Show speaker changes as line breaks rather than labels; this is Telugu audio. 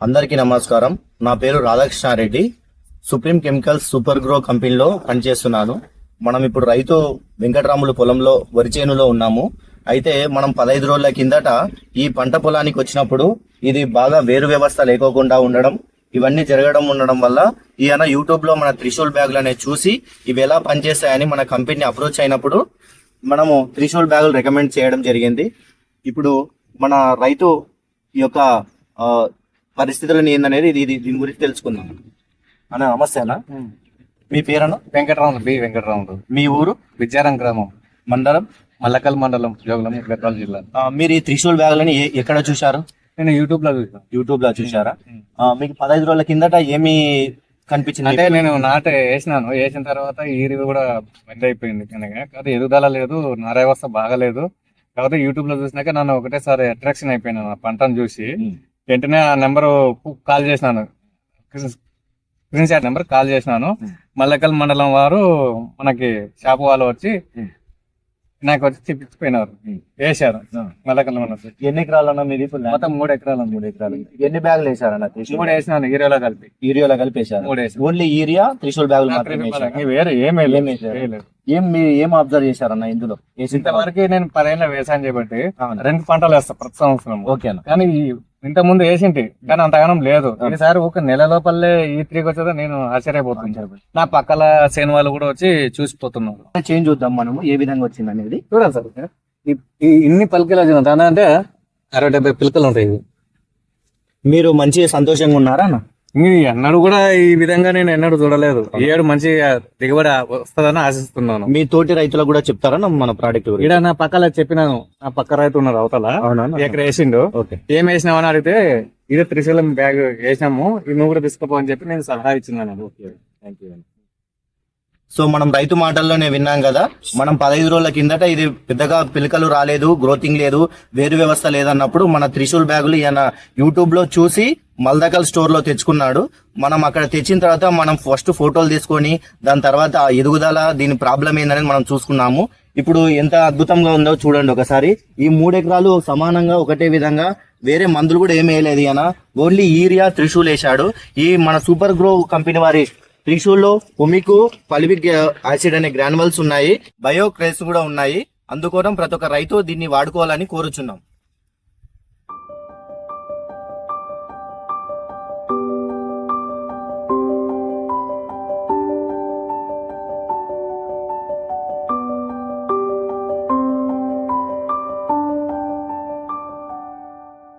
అందరికీ నమస్కారం. నా పేరు Radhakrishna Reddy. Supreme chemicals super grow కంపెనీలో పనిచేస్తున్నాను. మనం ఇప్పుడు రైతు వెంకటరాములు పొలంలో వరి చేనులో ఉన్నాము. అయితే మనం పదహైదు రోజుల కిందట ఈ పంట పొలానికి వచ్చినప్పుడు ఇది బాగా వేరు వ్యవస్థ లేకోకుండా ఉండడం ఇవన్నీ జరగడం ఉండడం వల్ల ఈయన యూట్యూబ్లో మన త్రిశూల్ బ్యాగులు అనేవి చూసి ఇవి ఎలా పనిచేస్తాయని మన కంపెనీ అప్రోచ్ అయినప్పుడు మనము త్రిశూల్ బ్యాగులు రికమెండ్ చేయడం జరిగింది. ఇప్పుడు మన రైతు ఈ యొక్క పరిస్థితులను ఏందనేది ఇది దీని గురించి తెలుసుకుందాం. అన్న నమస్తే అన్న. మీ పేరన్న?
వెంకటరాముడు బి వెంకటరాముడు
మీ ఊరు?
విద్యారం గ్రామం.
మండలం?
మల్లకల్ మండలం జోగులం గద్వాల జిల్లా.
ఆ, మీరు ఈ త్రిశూల్ బ్యాగులని ఏ- ఎక్కడ చూశారు?
నేను యూట్యూబ్లో చూసాను
యూట్యూబ్లో చూశారా ఆ, మీకు పదహైదు రోజుల కిందట ఏమి కనిపించింది?
అంటే నేను నాట వేసినాను. వేసిన తర్వాత ఈరి కూడా పెద్ద అయిపోయింది కనుక కాదు ఎదుగుదల లేదు నార వ్యవస్థ బాగలేదు. కాకపోతే యూట్యూబ్లో చూసినాక నన్ను ఒకటేసారి అట్రాక్షన్ అయిపోయినాను ఆ పంటను చూసి. వెంటనే ఆ నెంబర్ కాల్ చేసినాను. స్క్రీన్ షాట్ నెంబర్ కాల్ చేసినాను. మల్లకల్ మండలం వారు మనకి షాప్ వాళ్ళు వచ్చి నాకు వచ్చి చూపించిపోయినారు వేశారు. మల్లకల్ మండలం
ఎన్ని ఎకరాలు అన్న మీది
మొత్తం మూడు ఎకరాలు.
మూడు ఎకరాలు ఎన్ని బ్యాగులు వేసారన్న త్రిశూల్
మూడు వేసినాను ఈరోలో కలిపి.
యూరియాలో కలిపి వేసారు
మూడు వేసాను
ఓన్లీ యూరియా త్రిశూల్ బ్యాగులు మాత్రమే
వేరే ఏమీ
ఏమీ
లేదు.
వేయలేదు.
వేయలేదు.
ఏం మీరు ఏం అబ్జర్వ్ చేశారన్న ఇందులో?
ఇంతవరకు నేను పదేళ్ళ వ్యవసాయం చేయబట్టి? రెండు పంటలు వేస్తా ప్రతి సంవత్సరం.
ఓకే అన్న.
కానీ ఇంత ముందు వేసింటి కానీ అంతగానం లేదు. ఈసారి ఒక నెల లోపలే ఈ త్రీకి వచ్చేదో నేను ఆశ్చర్యపోతున్నాను నా పక్కల సేన వాళ్ళు కూడా వచ్చి చూసిపోతున్నారు.
చేంజ్ చూద్దాం మనము ఏ విధంగా వచ్చింది అనేది.
చూడాలి సార్. ఇన్ని పలికలు వచ్చిన అంటే అరవై డెబ్బై పిలకలు ఉంటాయి. ఇవి.
మీరు మంచి సంతోషంగా ఉన్నారా అన్న?
ఎన్నడూ కూడా ఈ విధంగా నేను ఎన్నడూ చూడలేదు. ఈ ఏడు మంచి దిగుబడి వస్తుందని ఆశిస్తున్నాను.
మీ తోటి రైతులకు కూడా చెప్తారా మన ప్రోడక్ట్
ఇక్కడ నా పక్కల చెప్పినాను. నా పక్క రైతు ఉన్నారు అవతల. ఎక్కడ వేసిండు. ఏం వేసినావు అని అడిగితే ఇదే త్రిశూలం బ్యాగ్ వేసినాము ఇది నువ్వు కూడా తీసుకుపో అని చెప్పి నేను సలహా ఇచ్చినాను.
సో మనం రైతు మాటల్లోనే విన్నాం కదా మనం పదహైదు రోజుల కిందట ఇది పెద్దగా పిలకలు రాలేదు గ్రోతింగ్ లేదు వేరు వ్యవస్థ లేదన్నప్పుడు మన త్రిశూల్ బ్యాగులు ఈయన యూట్యూబ్లో చూసి మల్దకల్ స్టోర్లో తెచ్చుకున్నాడు. మనం అక్కడ తెచ్చిన తర్వాత మనం ఫస్ట్ ఫోటోలు తీసుకొని దాని తర్వాత ఆ ఎదుగుదల దీని ప్రాబ్లం ఏందనేది మనం చూసుకున్నాము. ఇప్పుడు ఎంత అద్భుతంగా ఉందో చూడండి ఒకసారి. ఈ మూడెకరాలు సమానంగా ఒకటే విధంగా వేరే మందులు కూడా ఏమీ వేయలేదు ఈయన. ఓన్లీ ఈరియా త్రిశూల్ వేశాడు ఈ మన సూపర్ గ్రో కంపెనీ వారి త్రిశూల్లో ఉమికు పలివిక్ యాసిడ్ అనే గ్రానువల్స్ ఉన్నాయి. బయో క్రేస్ కూడా ఉన్నాయి. అందుకోసం ప్రతి ఒక్క రైతు దీన్ని వాడుకోవాలని కోరుచున్నాం.